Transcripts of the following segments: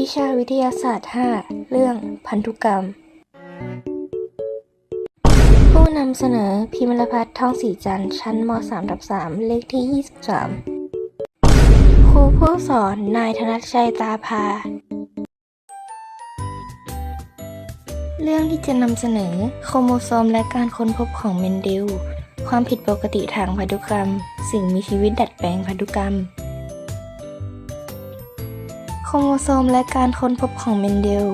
วิชาวิทยาศาสตร์ 5 เรื่องพันธุกรรม ผู้นำเสนอพิมลพัฒน์ทองสีจันทร์ชั้นม3ทับ3เลขที่ 23 ครูผู้สอนนายธนชชัยตาพา เรื่องที่จะนำเสนอโครโมโซมและการค้นพบของเมนเดล ความผิดปกติทางพันธุกรรม สิ่งมีชีวิตดัดแปลงพันธุกรรม ครโมโซมและการค้นพบของเมนเดล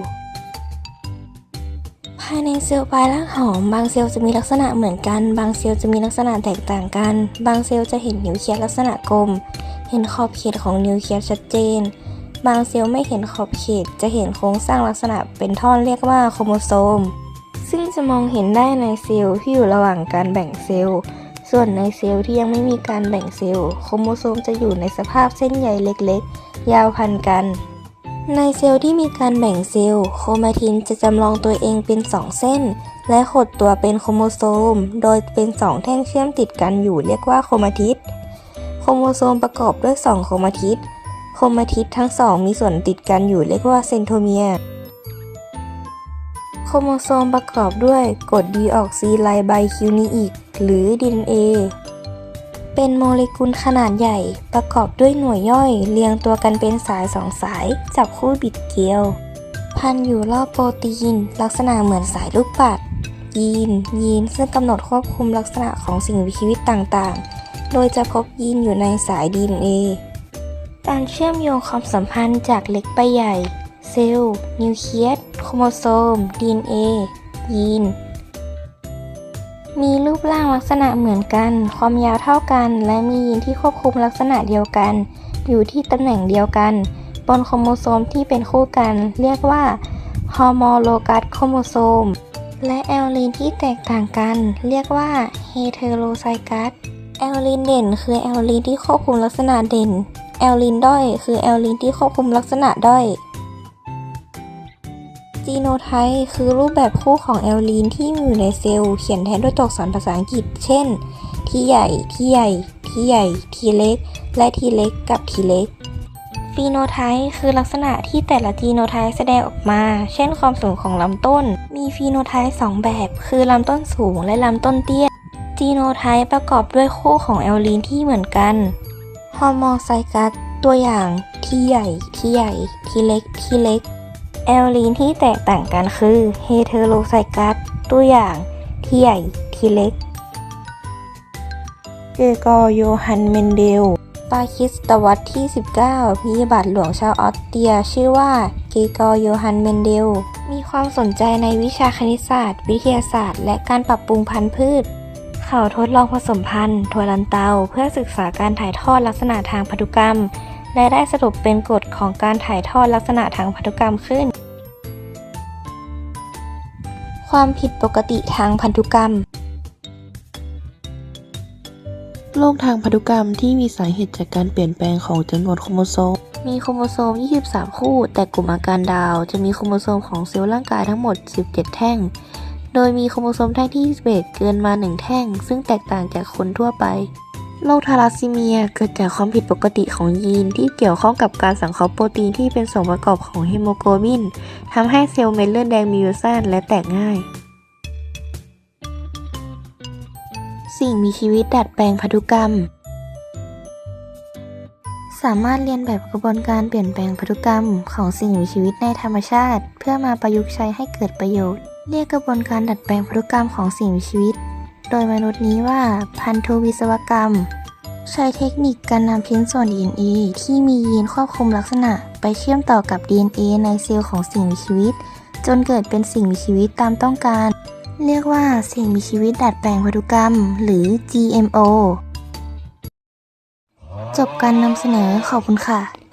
ภายในเซลล์ปลายรากหอม บางเซลล์จะมีลักษณะเหมือนกัน บางเซลล์จะมีลักษณะแตกต่างกัน บางเซลล์จะเห็นนิวเคลียสลักษณะกลม เห็นขอบเขตของนิวเคลียสชัดเจน บางเซลล์ไม่เห็นขอบเขต จะเห็นโครงสร้างลักษณะเป็นท่อนเรียกว่าโครโมโซม ซึ่งจะมองเห็นได้ในเซลล์ที่อยู่ระหว่างการแบ่งเซลล์ ส่วนในเซลล์ที่ยังไม่มีการแบ่งเซลล์โครโมโซมจะอยู่ในสภาพเส้นใยเล็กๆ ยาวพันกัน ในเซลล์ที่มีการแบ่งเซลล์ โครมาทินจะจำลองตัวเองเป็น 2 เส้น และขดตัวเป็นโครโมโซม โดยเป็น 2 แท่งเชื่อมติดกันอยู่เรียกว่าโครมาทิดโครโมโซมประกอบด้วย 2 โครมาทิดโครมาทิดทั้งสองมีส่วนติดกันอยู่เรียกว่าเซนโทเมียโครโมโซมประกอบด้วยกรดดีออกซีไลไบคิวนีอิก หรือ DNA เป็นโมเลกุลขนาดใหญ่ประกอบด้วยหน่วยย่อยเรียงตัวกันเป็นสายสองสาย จับคู่บิดเกลียว พันอยู่รอบโปรตีน ลักษณะเหมือนสายลูกปัด ยีน ยีนซึ่งกำหนดควบคุมลักษณะของสิ่งมีชีวิตต่างๆ โดยจะพบยีนอยู่ในสาย DNA การเชื่อมโยงความสัมพันธ์จากเล็กไปใหญ่ เซลล์ นิวเคลียส โครโมโซม DNA ยีน มีรูปร่างลักษณะเหมือนกัน ความยาวเท่ากัน และมียีนที่ควบคุมลักษณะเดียวกัน อยู่ที่ตำแหน่งเดียวกัน บนโครโมโซมที่เป็นคู่กัน เรียกว่าฮอร์โมโลกัสโครโมโซม และแอลลีนที่แตกต่างกัน เรียกว่าเฮเทโรไซกัสแอลลีนเด่น คือแอลลีนที่ควบคุมลักษณะเด่นแอลลีนด้อย คือแอลลีนที่ควบคุมลักษณะด้อย จีโนไทป์คือรูปแบบคู่ของแอลลีนที่มีอยู่ในเซลล์เขียนแทนด้วยตัวอักษรภาษาอังกฤษ เช่น ที่ใหญ่ ที่ใหญ่ ที่ใหญ่ ทีเล็ก และทีเล็กกับทีเล็กฟีโนไทป์คือลักษณะที่แต่ละจีโนไทป์แสดงออกมา เช่นความสูงของลำต้น มีฟีโนไทป์สองแบบ คือลำต้นสูงและลำต้นเตี้ย จีโนไทป์ประกอบด้วยคู่ของแอลลีนที่เหมือนกัน ฮอร์โมไซกัสตัวอย่าง ที่ใหญ่ ที่ใหญ่ ที่เล็ก ที่เล็ก แอลลีนที่แตกต่างกันคือเฮเทโรไซกัสตัวอย่างที่ใหญ่ที่เล็ก เกกอร์โยฮันเมนเดลปาคิสตวรรษที่ 19มีบัตรหลวงชาวออสเตรีย ชื่อว่าเกกอร์โยฮันเมนเดล มีความสนใจในวิชาคณิตศาสตร์ วิทยาศาสตร์ และการปรับปรุงพันธุ์พืช เขาทดลองผสมพันธุ์ถั่วลันเตา เพื่อศึกษาการถ่ายทอดลักษณะทางพันธุกรรม และได้สรุปเป็นกฎของการถ่ายทอดลักษณะทางพันธุกรรมขึ้น ความผิดปกติทางพันธุกรรมโรคทางพันธุกรรมที่มีสาเหตุจากการเปลี่ยนแปลงของจำนวนโครโมโซม มีโครโมโซม 23 คู่ แต่กลุ่มอาการดาว จะมีโครโมโซมของเซลล์ร่างกายทั้งหมด 17 แท่ง โดยมีโครโมโซมแท่งที่ 21 เกินมา 1 แท่ง ซึ่งแตกต่างจากคนทั่วไป โรคทาลัสซีเมียเกิดจากความผิดปกติของยีนที่เกี่ยวข้องกับการสังเคราะห์โปรตีนที่เป็นส่วนประกอบของฮีโมโกลบินทำให้เซลล์เม็ดเลือดแดงมีอยู่สั้นและแตกง่าย สิ่งมีชีวิตดัดแปลงพันธุกรรม สามารถเรียนแบบกระบวนการเปลี่ยนแปลงพันธุกรรมของสิ่งมีชีวิตในธรรมชาติ เพื่อมาประยุกต์ใช้ให้เกิดประโยชน์ เรียกกระบวนการดัดแปลงพันธุกรรมของสิ่งมีชีวิต โดยมนุษย์นี้ว่าพันธุวิศวกรรม ใช้เทคนิคการนำชิ้นส่วน DNA ที่มียีนควบคุมลักษณะ ไปเชื่อมต่อกับ DNA ในเซลล์ของสิ่งมีชีวิต จนเกิดเป็นสิ่งมีชีวิตตามต้องการ เรียกว่าสิ่งมีชีวิตดัดแปลงพันธุกรรม หรือ GMO จบการนำเสนอขอบคุณค่ะ